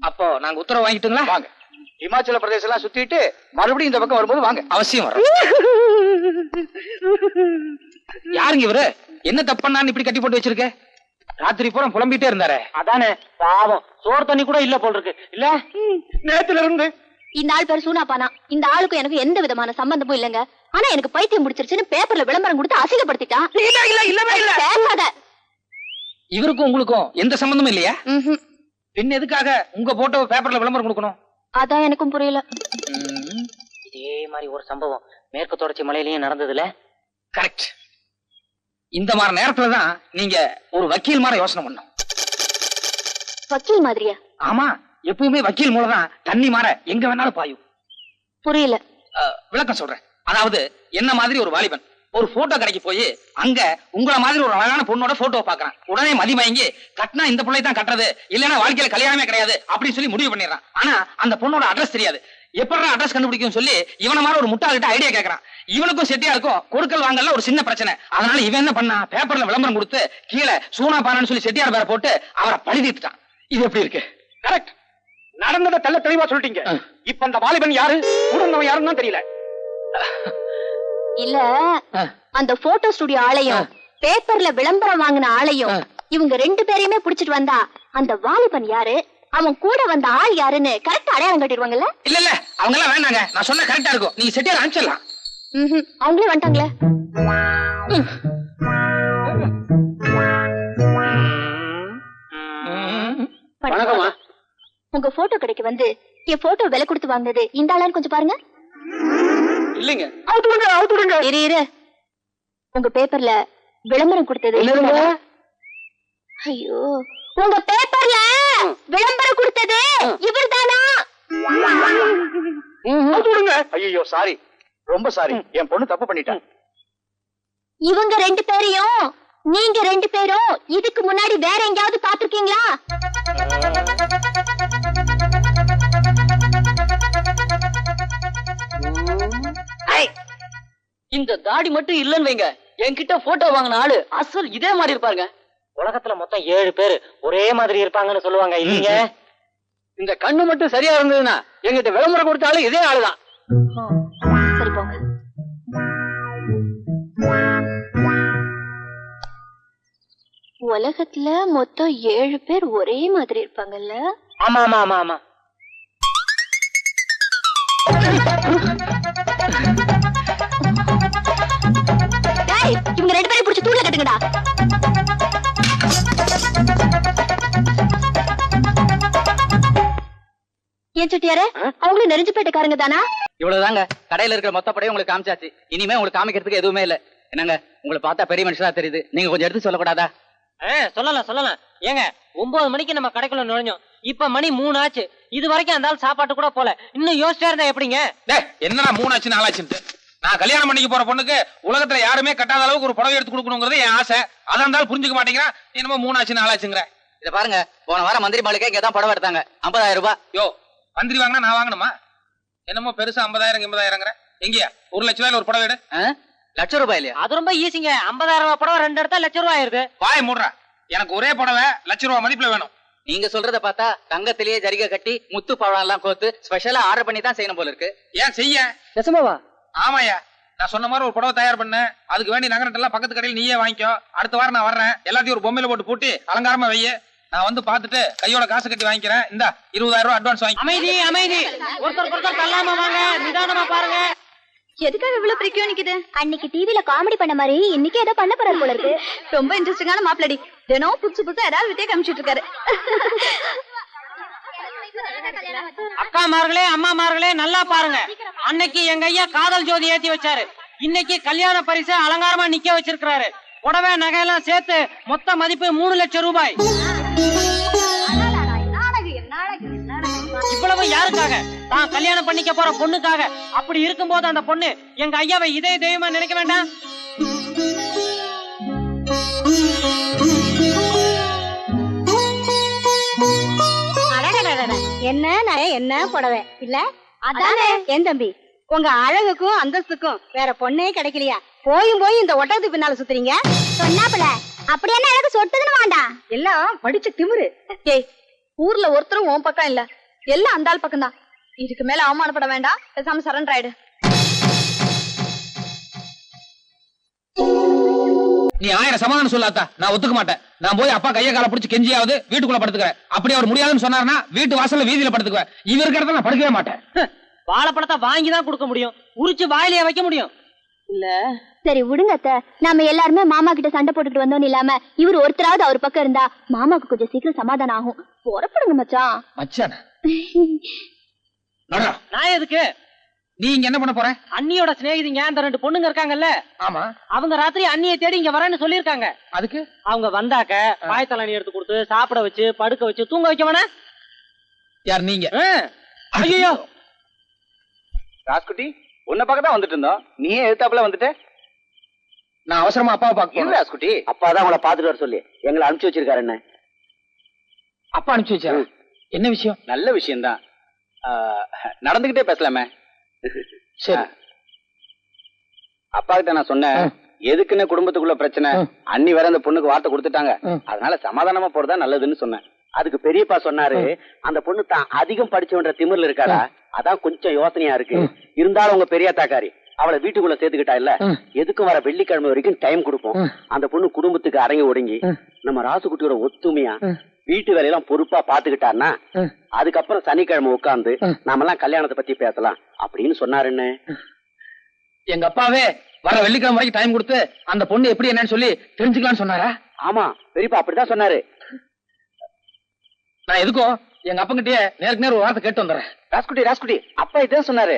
அப்போ நாங்க உத்தரவு வாங்கிட்டுங்களா? வாங்க. இமாச்சல பிரதேசம் எல்லாம் சுத்திட்டு மறுபடியும் இந்த பக்கம் வரும்போது வாங்க. அவசியம் வரும் யாருங்க இவரு? என்ன தப்பண்ணான்னு இப்படி கட்டி போட்டு வச்சிருக்க? ராத்திரி பூரா புலம்பிட்டே இருந்தாரே. அதானே பாவம். சோறு தண்ணி கூட இல்ல போல் இருக்கு. இல்ல? நேத்துல இருந்து இந்த ஆள் பேர் சூனாப்பானா இந்த ஆளுக்கும் எனக்கு எந்த விதமான சம்பந்தமும் இல்லைங்க. ஆனா எனக்கு பைத்தியம் முடிச்சிருச்சுன்னு பேப்பர்ல விளம்பரம் கொடுத்து அசிங்கப்படுத்திட்டான். இல்ல இல்ல இல்லவே இல்ல. பேசாத இவருக்கும் உங்களுக்கும் எந்த சம்பந்தமும் இல்லையா. பின் எதுக்காக உங்க போட்டோ பேப்பர்ல விளம்பரம் கொடுக்கணும்? அதான் எனக்கும் புரியல. இதே மாதிரி ஒரு சம்பவம் மேற்கு தொடர்ச்சி மலையிலயும் நடந்ததுல. கரெக்ட் இந்த மாதிரி நேரத்துல தான் நீங்க ஒரு வக்கீல் மாதிரி யோசனை பண்ணும் வக்கீல் மாதிரியா? ஆமா. எப்பவுமே வக்கீல் மூலம் தான் தண்ணி மாற எங்க வேணாலும் பாயும். புரியல. விளக்கம் சொல்றேன். அதாவது என்ன மாதிரி ஒரு வாலிபன் ஒரு போட்டோ கடைக்கு போய் அங்க உங்கள மாதிரி ஒரு அழகான பொண்ணோட போட்டோ பாக்குறான். உடனே மதிமயங்கி கட்டினா இந்த பிள்ளை தான் கட்டுறது. இல்லைன்னா வாழ்க்கையில கல்யாணமே கிடையாது. அப்படின்னு சொல்லி முடிவு பண்ணிடுறான். ஆனா அந்த பொண்ணோட அட்ரஸ் தெரியாது. எப்படி அட்ரஸ் கண்டுபிடிக்கும் சொல்லி இவன மாதிரி ஒரு முட்டாள்கிட்ட ஐடியா கேக்குறான். இவனுக்கும் செட்டியா இருக்கும். கொடுக்கல் வாங்கல ஒரு சின்ன பிரச்சனை. அதனால இவன் என்ன பண்ணா பேப்பர்ல விளம்பரம் கொடுத்து கீழே சூனா பானான்னு சொல்லி செட்டியார் பேரை போட்டு அவரை பழி தீர்த்துட்டான் இது எப்படி இருக்கு? கரெக்ட் நடந்ததை தெள்ள தெளிவா சொல்லிட்டீங்க. இப்ப அந்த வாலிபன் யாரு? கூடந்தவன் யாருன்னு தான் தெரியல. இல்ல அந்த போட்டோ ஸ்டுடியோ ஆளையும் பேப்பர்ல விளம்பரம் வாங்கின ஆளையும். இவங்க ரெண்டு பேரையுமே புடிச்சிட்டு வந்தா அந்த வாலிபன் யாரு? அவன் கூட வந்த ஆள் யாருன்னு கரெக்ட் அடையாளம் கட்டிடுவாங்கல்ல? இல்ல இல்ல அவங்க எல்லாம் வேண்டாங்க நான் சொன்ன கரெக்டா இருக்கும். நீங்க செட்டியார் அனுப்பிச்சிடலாம். அவங்களே வந்துட்டாங்களே. வணக்கம்மா. உங்க போட்டோ கடைக்கு வந்து என் போட்டோ விலை கொடுத்து வாங்கினது இந்த ஆளான்னு கொஞ்சம் பாருங்க. இல்லைங்க. அவுத்து விடுங்க அவுத்து விடுங்க. இரு இரு. உங்க பேப்பர்ல விளம்பரம் கொடுத்தது? ஐயோ உங்க பேப்பர்ல விளம்பரம் கொடுத்தது இவர்தானா அவுத்து விடுங்க. ஐயோ சாரி ரொம்ப சாரி என் பொண்ணு தப்பு பண்ணிட்டா. இவங்க ரெண்டு பேரையும் நீங்க ரெண்டு பேரும் இதுக்கு முன்னாடி வேற எங்கேயாவது பாத்திருக்கீங்களா இந்த தாடி மட்டும் இல்லன்னு வைங்க. என்கிட்ட போட்டோ வாங்கின ஆளு அசல் இதே மாதிரி இருப்பாருங்க. உலகத்துல மொத்தம் ஏழு பேரு ஒரே மாதிரி இருப்பாங்கன்னு சொல்லுவாங்க. இல்லீங்க. இந்த கண்ணு மட்டும் சரியா இருந்ததுன்னா எங்கிட்ட விளம்பரம் கொடுத்தாலும் இதே ஆளுதான். சரி போங்க. உலகத்துல மொத்தம் ஏழு பேர் ஒரே மாதிரி இருப்பாங்கல்ல? ஆமா ஆமா ஆமா ஆமா. இவங்க ரெண்டு பேரும் பிடிச்சி தூள கட்டுங்கடா. ஏன் செட்டியாரே அவங்களும் தானா? இவ்வளவுதாங்க. கடையில இருக்கிற மொத்த படையும் உங்களுக்கு காமிச்சாச்சு. இனிமே உங்களுக்கு காமிக்கிறதுக்கு எதுவுமே இல்ல. என்னங்க உங்களை பார்த்தா பெரிய மனுஷனா தெரியுது. நீங்க கொஞ்சம் எடுத்து சொல்லக்கூடாதா? சொல்லலாம் சொல்லலாம். ஏங்க ஒன்பது மணிக்கு நம்ம கடைக்குள்ள நுழைஞ்சோம். இப்ப மணி மூணு ஆச்சு இது வரைக்கும் அந்த ஆள் சாப்பாட்டு கூட போல. இன்னும் யோசிச்சா இருந்தா எப்படிங்க? டேய் என்னடா மூணாச்சு நாலாச்சுன்ட்டு? நான் கல்யாணம் பண்ணிக்க போற பொண்ணுக்கு உலகத்துல யாருமே கட்டாத அளவுக்கு ஒரு புடவை எடுத்து கொடுக்கணுங்கிறது என் ஆசை. அதான் இருந்தாலும் புரிஞ்சுக்க மாட்டேங்கிறான். என்னமோ மூணாச்சு நாலாச்சுங்கிற. இத பாருங்க போன வாரம் மந்திரி மாளிகை இங்க தான் படம் எடுத்தாங்க. ஐம்பதாயிரம் ரூபாய். யோ மந்திரி வாங்கினா நான் வாங்கணுமா? என்னமோ பெருசா ஐம்பதாயிரம் எண்பதாயிரங்கிற. எங்கயா? ஒரு லட்ச ரூபாயில ஒரு புடவை எடு. ஆ? லட்சம் ரூபாய் இல்லையா? அது ரொம்ப ஈஸிங்க ஐம்பதாயிரம் ரூபாய் படம் ரெண்டு இடத்துல லட்சம் ரூபாய் ஆயிருது. வாய் மூடுறா. எனக்கு ஒரே புடவை லட்ச ரூபா மதிப்புல வேணும். நீங்க சொல்றத பார்த்தா தங்கத்திலேயே ஜரிகை கட்டி முத்து பழம் எல்லாம் கோத்து ஸ்பெஷலா ஆர்டர் பண்ணி தான் செய்யணும் போல இருக்கு. ஏன் செய்ய? நிஜமாவா? ஆமாயா நான் சொன்ன மாதிரி ஒரு புடவை தயார் பண்ண. அதுக்கு வேண்டி நகரட்டு எல்லாம் பக்கத்து கடையில் நீயே வாங்கிக்கோ. அடுத்த வாரம் நான் வர்றேன். எல்லாத்தையும் ஒரு பொம்மையில போட்டு பூட்டி அலங்காரமா வைய. நான் வந்து பார்த்துட்டு கையோட காசு கட்டி வாங்கிக்கிறேன். இந்த இருபதாயிரம் ரூபாய் அட்வான்ஸ் வாங்கி அமைதி அமைதி. ஒருத்தர் ஒருத்தர் தள்ளாம வாங்க. நிதானமா பாருங்க. எதுக்காக இவ்வளவு பிரிக்கம் நிக்குது? அன்னைக்கு டிவில காமெடி பண்ண மாதிரி இன்னைக்கு ஏதோ பண்ண போறாரு போல இருக்கு. ரொம்ப இன்ட்ரெஸ்டிங்கான மாப்பிளடி தினம் புதுசு புதுசா ஏதாவது வித்தியா காமிச்சிட்டு இருக்காரு. அக்காமார்களே அம்மாமார்களே நல்லா பாருங்க. அன்னைக்கு எங்க ஐயா காதல் ஜோதி ஏத்தி வச்சாரு. இன்னைக்கு கல்யாண பரிசு அலங்காரமா நிக்க வச்சிருக்காரு புடவை நகையெல்லாம் சேர்த்து மொத்த மதிப்பு மூணு லட்சம் ரூபாய். யாருக்காக? தான் கல்யாணம் பண்ணிக்க போற பொண்ணுக்காக. அப்படி இருக்கும்போது அந்த பொண்ணு எங்க ஐயாவை இதே தெய்வமா நினைக்க வேண்டாம்? என்ன நகை என்ன புடவை? இல்ல? அதானே. என் தம்பி? உங்க அழகுக்கும் அந்தஸ்துக்கும் வேற பொண்ணே கிடைக்கலையா? போயும் போய் இந்த ஒட்டகத்துக்கு பின்னால சுத்துறீங்க? சொன்னாப்புல. அப்படி என்ன அழகு சொட்டுதுன்னு வேண்டாம் எல்லாம் படிச்ச திமிரு. ஏய் ஊர்ல ஒருத்தரும் உன் பக்கம் இல்ல. எல்லாம் அந்த ஆள் பக்கம் தான் இதுக்கு மேல அவமானப்பட வேண்டாம். பேசாம சரண்டர் ஆயிடு. நீ ஆயிரம் சமாதானம் சொல்லாத்தா நான் ஒத்துக்க மாட்டேன். நான் போய் அப்பா கைய கால பிடிச்சு கெஞ்சியாவது வீட்டுக்குள்ள படுத்துக்கிறேன். அப்படி அவர் முடியாதுன்னு சொன்னாருன்னா வீட்டு வாசல்ல வீதியில படுத்துக்குவேன். இவருக்கு இடத்துல நான் படுக்கவே மாட்டேன். வாழைப்பழத்தை வாங்கி தான் கொடுக்க முடியும். உரிச்சு வாயிலேயே வைக்க முடியும். இல்ல. சரி விடுங்க அத்தை. நாம எல்லாருமே மாமா கிட்ட சண்டை போட்டுக்கிட்டு வந்தோம் இல்லாம இவர் ஒருத்தராவது அவர் பக்கம் இருந்தா மாமாக்கு கொஞ்சம் சீக்கிரம் சமாதானம் ஆகும். புறப்படுங்க மச்சான். மச்சான். நான் எதுக்கு? நீ இங்க என்ன பண்ண போற? அண்ணியோட சிநேகிதிங்க அந்த ரெண்டு பொண்ணுங்க இருக்காங்கல்ல? ஆமா. அவங்க ராத்திரி அண்ணியை தேடி இங்க வரேன்னு சொல்லியிருக்காங்க. அதுக்கு? அவங்க வந்தாக்க பாயத்தலணி எடுத்து கொடுத்து சாப்பிட வச்சு படுக்க வச்சு தூங்க வைக்க வேணா. யார் நீங்க? ஐயோ ராஸ்குட்டி உன்னை பார்க்க தான் வந்துட்டு இருந்தோம். நீயே எழுத்தாப்புல வந்துட்ட? நான் அவசரமா அப்பாவை பார்க்க ராஸ்குட்டி அப்பா தான் உங்களை பாத்துட்டு வர சொல்லி எங்களை அனுப்பிச்சு வச்சிருக்காரு என்ன? அப்பா அனுப்பிச்சு வச்சா என்ன விஷயம்? நல்ல விஷயம்தான். நடந்துகிட்டே பேசலாமே. சரி. அப்பா கிட்ட நான் சொன்னேன் எதுக்குன்னு குடும்பத்துக்குள்ள பிரச்சனை. அண்ணி வேற அந்த பொண்ணுக்கு வார்த்தை கொடுத்துட்டாங்க. அதனால சமாதானமா போறதா நல்லதுன்னு சொன்னேன். அதுக்கு பெரியப்பா சொன்னாரு அந்த பொண்ணு தான் அதிகம் படிச்சவன்ற திமிர்ல இருக்காடா அதான் கொஞ்சம் யோசனையா இருக்கு. இருந்தாலும் உங்க பெரிய தாக்காரி அவளை வீட்டுக்குள்ள சேர்த்துக்கிட்டா இல்ல. எதுக்கும் வர வெள்ளிக்கிழமை வரைக்கும் டைம் கொடுப்போம். அந்த பொண்ணு குடும்பத்துக்கு அடங்கி ஒடுங்கி. நம்ம ராசுகுட்டியோட ஒத்துமையா. வீட்டு வேலையெல்லாம் பொறுப்பா பாத்துக்கிட்டான்னா ம். அதுக்கப்புறம் சனிக்கிழமை உட்கார்ந்து. நாமெல்லாம் கல்யாணத்தை பத்தி பேசலாம் அப்படின்னு சொன்னாருன்னு எங்க அப்பாவே வர வெள்ளிக்கிழமை வரைக்கும் டைம் கொடுத்து அந்த பொண்ணு எப்படி என்னன்னு சொல்லி தெரிஞ்சுக்கலாம்னு சொன்னாரா? ஆமா பெரியப்பா அப்படிதான் சொன்னாரு. நான் எதுக்கும் எங்க அப்பங்கிட்டயே நேருக்கு நேர் ஒரு வார்த்தை கேட்டு வந்துடுறேன். ராஸ்குட்டி ராஸ்குட்டி அப்பா இதான் சொன்னாரு.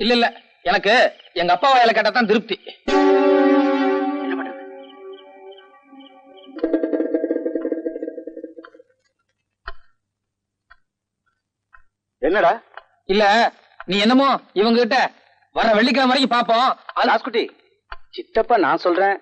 இல்ல இல்ல எனக்கு எங்க அப்பா வாயில கேட்டா தான் திருப்தி. என்னடா? இல்ல நீ என்னமோ இவங்க கிட்ட வர வெள்ளிக்கிழமை வரைக்கும் பாப்போம். அது- ராஸ்குட்டி சித்தப்பா நான் சொல்றேன்.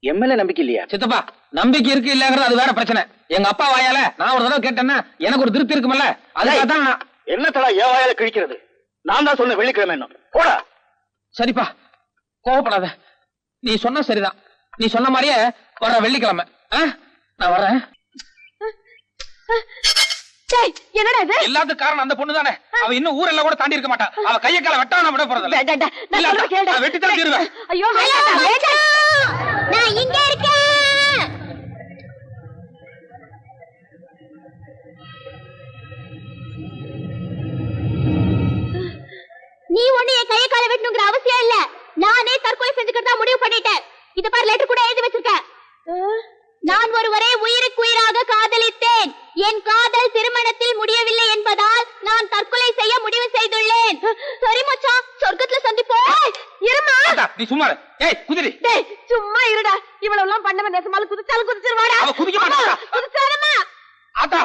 எம்எல்ஏ நம்பிக்கை இல்லையா? சித்தப்பா நம்பிக்கை இருக்கு இல்லங்கிறது அது வேற பிரச்சனை. எங்க அப்பா வாயால நான் ஒரு தடவை கேட்டேன்னா எனக்கு ஒரு திருப்தி இருக்குமல்ல? அதுக்காக தான் நான்- என்னத்தடா ஏன் வாயால கிழிக்கிறது? நான் தான் சொன்னேன் வெள்ளிக்கிழமை என்ன போடா. சரிப்பா கோவப்படாத. நீ சொன்ன சரிதான். நீ சொன்ன மாதிரியே வர வெள்ளிக்கிழமை. ஆ? நான் வரேன் என்னடா இது? காரணம் அந்த பொண்ணு தானே அவ இன்னும் ஊரெல்லாம் கூட தாண்டி இருக்க மாட்டா. அவ கைய கால வெட்டாம விட போறதில்ல. நான் தீருவேன். ஐயோ. நான் இங்க இருக்கேன். நீ ஒண்ணு என் கைய கால வெட்டணுங்கிற அவசியம் இல்ல. நானே தற்கொலை செஞ்சுக்கிறதா முடிவு பண்ணிட்டேன். இத பாரு லெட்டர் கூட எழுதி வச்சிருக்கேன் நான் ஒருவரை உயிருக்கு உயிராக காதலித்தேன். என் காதல் திருமணத்தில் முடியவில்லை என்பதால் நான் தற்கொலை செய்ய முடிவு செய்துள்ளேன் சரி மச்சான் சொர்க்கத்துல சந்திப்போம் இருமா ஆத்தா, நீ சும்மா. ஏய் குதிரி. டேய் சும்மா இருடா. இவ்வளவு எல்லாம் பண்ணவன் நெசமால குதிச்சாலும் குதிச்சிருவாடா. அவ குதிக்க மாட்டாடா. குதிச்சாரமா ஆத்தா.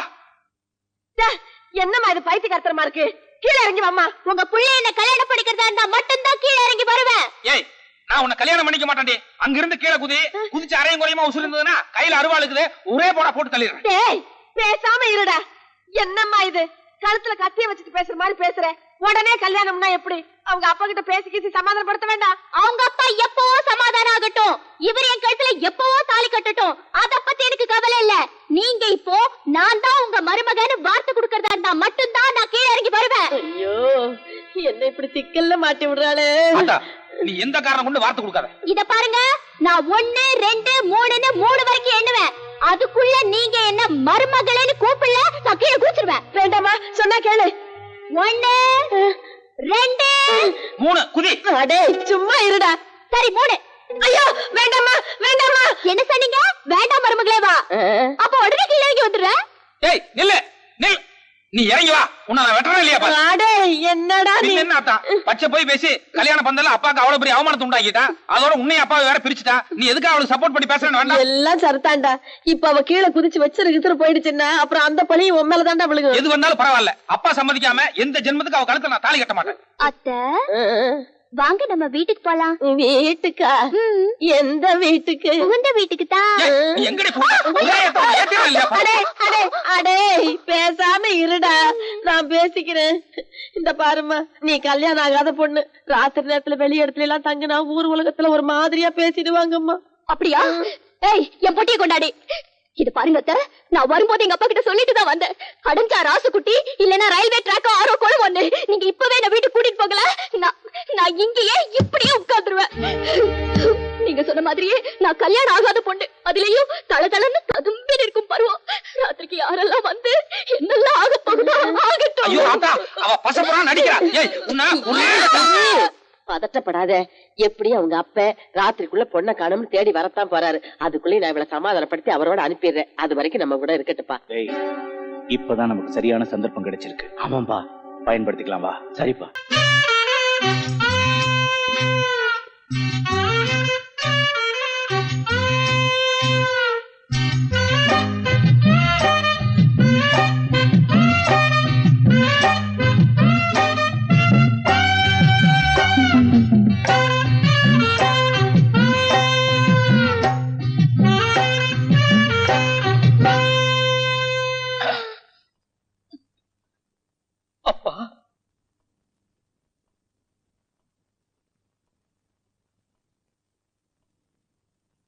என்னம்மா இது பைத்தியக்காரத்தனமா இருக்கு? கீழே இறங்கி வாம்மா. உங்க புள்ள என்ன கல்யாணம் படிக்கிறதா இருந்தா மட்டும்தான் கீழே இறங்கி வருவேன் ஏய் நான் உன்னை கல்யாணம் பண்ணிக்க மாட்டேன்டி. அங்க இருந்து கீழே குதி. குதிச்சு அரையும் குறையுமா உசுறு இருந்ததுன்னா கையில அருவா இருக்குது ஒரே போடா போட்டு தள்ளிடுறேன். டேய் பேசாம இருடா. என்னம்மா இது? கழுத்துல கத்திய வச்சுட்டு பேசுற மாதிரி பேசுற. உடனே கல்யாணம்னா எப்படி? அவங்க அப்பா கிட்ட பேசி கீசி சமாதானப்படுத்த வேண்டாம். அவங்க அப்பா எப்பவோ சமாதானம் ஆகட்டும்? இவர் என் கழுத்துல எப்பவோ தாலி கட்டட்டும்? அத பத்தி எனக்கு கவலை இல்ல. நீங்க இப்போ நான் தான் உங்க மருமகன்னு வார்த்தை கொடுக்கறதா இருந்தா மட்டும்தான் நான் கீழே இறங்கி வருவேன். ஐயோ என்ன இப்படி திக்கல்ல மாட்டி விடுறாளே? நீ எந்த காரணம் கொண்டு வார்த்தை கொடுக்காத. இத பாருங்க நான் ஒண்ணு ரெண்டு மூணுன்னு மூணு வரைக்கும் எண்ணுவேன். அதுக்குள்ள நீங்க என்ன மருமகளேன்னு கூப்பிடல நான் கீழே குதிச்சிருவேன். வேண்டாமா சொன்னா கேளு. ஒண்ணு ரெண்டு. மூணு குதி. அடே சும்மா இருடா. சரி மூணு. ஐயோ வேண்டாமா வேண்டாமா என்ன சொன்னீங்க? வேண்டாம் மருமகளே வா. அப்ப உடனே கீழே ஏய் நில்லு. நில். நீ இறங்கி வா. உன்னை நான் வெட்டறேன் இல்லையா பாரு. அடே என்னடா நீ? என்ன ஆத்தா பச்சை போய் பேசி கல்யாணம் பந்தல அப்பாக்கு அவ்வளவு பெரிய அவமானத்தை உண்டாக்கிட்டா? அதோட உன்னையும் அப்பாவை வேற பிரிச்சுட்டா? நீ எதுக்கு அவளுக்கு சப்போர்ட் பண்ணி பேசுறேன்னு வேண்டாம். எல்லாம் சரிதான்டா. இப்ப அவ கீழே குதிச்சு வச்சிரு கிச்சிரு போயிடுச்சுன்னா அப்புறம் அந்த பழியும் உன் மேலதான்டா விழுகும். எது வந்தாலும் பரவாயில்ல. அப்பா சம்மதிக்காம எந்த ஜென்மத்துக்கு அவ கழுத்துல நான் தாலி கட்ட மாட்டேன். அத்தை? வாங்க நம்ம வீட்டுக்கு போலாம். வீட்டுக்கா? எந்த வீட்டுக்கு? உங்க வீட்டுக்கு தான். அடே பேசாம இருடா. நான் பேசிக்கிறேன். இந்த பாரும்மா நீ கல்யாணம் ஆகாத பொண்ணு. ராத்திரி நேரத்துல வெளி இடத்துல எல்லாம் தங்கினா ஊர் உலகத்துல ஒரு மாதிரியா பேசிடுவாங்கம்மா. அப்படியா? ஏய் என் பொட்டியை கொண்டாடி. இது பாருங்க அத்தை, நான் வரும்போது எங்க அப்பா கிட்ட சொல்லிட்டு தான் வந்தேன். அடைஞ்சா ராசுக்குட்டி இல்லனா ரயில்வே ட்ராக் ஆரோ குளம் ஒண்ணு. நீங்க இப்பவே என்ன வீட்டுக்கு கூட்டிட்டு போகல நான் நான் இங்கேயே இப்படியே உட்கார்ந்துருவேன். நீங்க சொன்ன மாதிரியே நான் கல்யாணம் ஆகாத பொண்ணு. அதுலயும் தள தளன்னு ததும்பி இருக்கும் பருவம். ராத்திரிக்கு யாரெல்லாம் வந்து என்னெல்லாம் ஆக போகுதோ ஆகட்டும். ஐயோ அவ பசப்புறா நடிக்கிறா. ஏய் உன்ன உன்னை- பதட்டப்படாத. எப்படி அவங்க அப்ப ராத்திரிக்குள்ள பொண்ணை காணும்னு தேடி வரத்தான் போறாரு? அதுக்குள்ளே நான் இவளை சமாதானப்படுத்தி அவரோட அனுப்பிடுறேன். அது வரைக்கும் நம்ம கூட இருக்கட்டுப்பா இப்பதான் நமக்கு சரியான சந்தர்ப்பம் கிடைச்சிருக்கு. ஆமாம்பா பயன்படுத்திக்கலாம் வா. சரிப்பா. அப்பா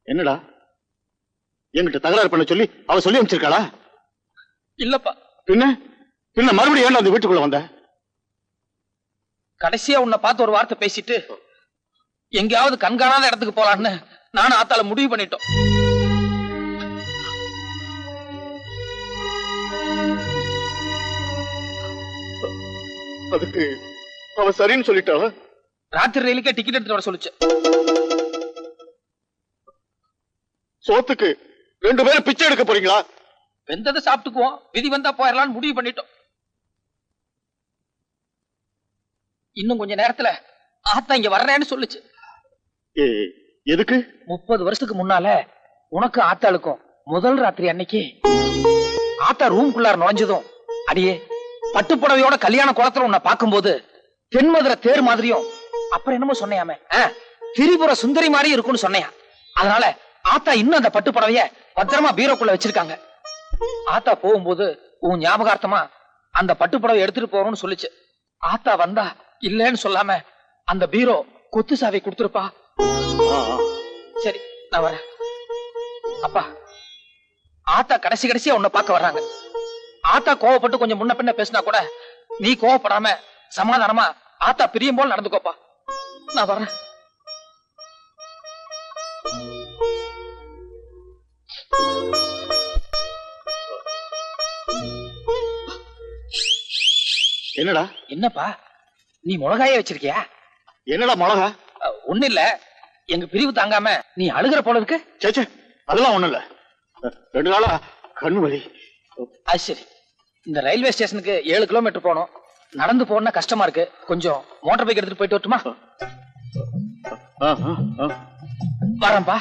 என்னடா? என்கிட்ட தகராறு பண்ண சொல்லி அவ சொல்லி அமைச்சிருக்காளா இல்லப்பா. பின்ன? பின்ன மறுபடியும் ஏன்டா அந்த வீட்டுக்குள்ள வந்த? கடைசியா உன்னை பார்த்து ஒரு வார்த்தை பேசிட்டு எங்கேயாவது கண்காணாத இடத்துக்கு போலான்னு நானும் ஆத்தால முடிவு பண்ணிட்டோம். அதுக்கு அவ சரின்னு சொல்லிட்டாளா? ராத்திரி ரயிலுக்கே டிக்கெட் எடுத்துட்டு வர சொல்லுச்சு. சோத்துக்கு ரெண்டு பேரும் பிச்சை எடுக்க போறீங்களா? வெந்ததை சாப்பிட்டுக்குவோம். விதி வந்தா போயிடலாம்னு முடிவு பண்ணிட்டோம். இன்னும் கொஞ்ச நேரத்துல ஆத்தா இங்க வர்றேன்னு சொல்லுச்சு. எதுக்கு? முப்பது வருஷத்துக்கு முன்னால உனக்கு ஆத்தாளுக்கும் முதல் ராத்திரி அன்னைக்கு ஆத்தா ரூம்குள்ளார நுழைஞ்சதும் அடியே பட்டுப்புடவையோட கல்யாண குளத்துல உன்னை பார்க்கும்போது தென்மதுரை தேர் மாதிரியும் அப்புறம் என்னமோ சொன்னையாமே திரிபுர சுந்தரி மாதிரி இருக்கும்னு சொன்னையா. அதனால ஆத்தா இன்னும் அந்த பட்டு புடவைய பத்திரமா பீரோக்குள்ள வச்சிருக்காங்க. ஆத்தா போகும்போது உன் ஞாபகார்த்தமா அந்த பட்டுப்புடவை எடுத்துட்டு போறோம்னு சொல்லிச்சு. ஆத்தா வந்தா இல்லைன்னு சொல்லாம அந்த பீரோ கொத்து சாவி கொடுத்துருப்பா. சரி நான் வரேன். அப்பா ஆத்தா கடைசி கடைசியா உன்னை பார்க்க வர்றாங்க. ஆத்தா கோவப்பட்டு கொஞ்சம் முன்ன பின்ன பேசினா கூட நீ கோவப்படாம சமாதானமா ஆத்தா பிரியும் போல் நடந்துக்கோப்பா. நான் வரேன். என்னடா? என்னப்பா? நீ மிளகாயே வச்சிருக்கியா? என்னடா மிளகா? அஹ், ஒண்ணும் இல்ல. எங்க பிரிவு தாங்காம நீ அழுகிற போல இருக்கு. சேச்சே அதெல்லாம் ஒண்ணும் இல்ல. ரெண்டு நாளா கண்ணு வலி. அது சரி. இந்த ரயில்வே ஸ்டேஷனுக்கு ஏழு கிலோமீட்டர் போகணும். நடந்து போனா கஷ்டமா இருக்கு. கொஞ்சம் மோட்டார் பைக் எடுத்துட்டு போயிட்டு வரட்டுமா. வரேன்ப்பா.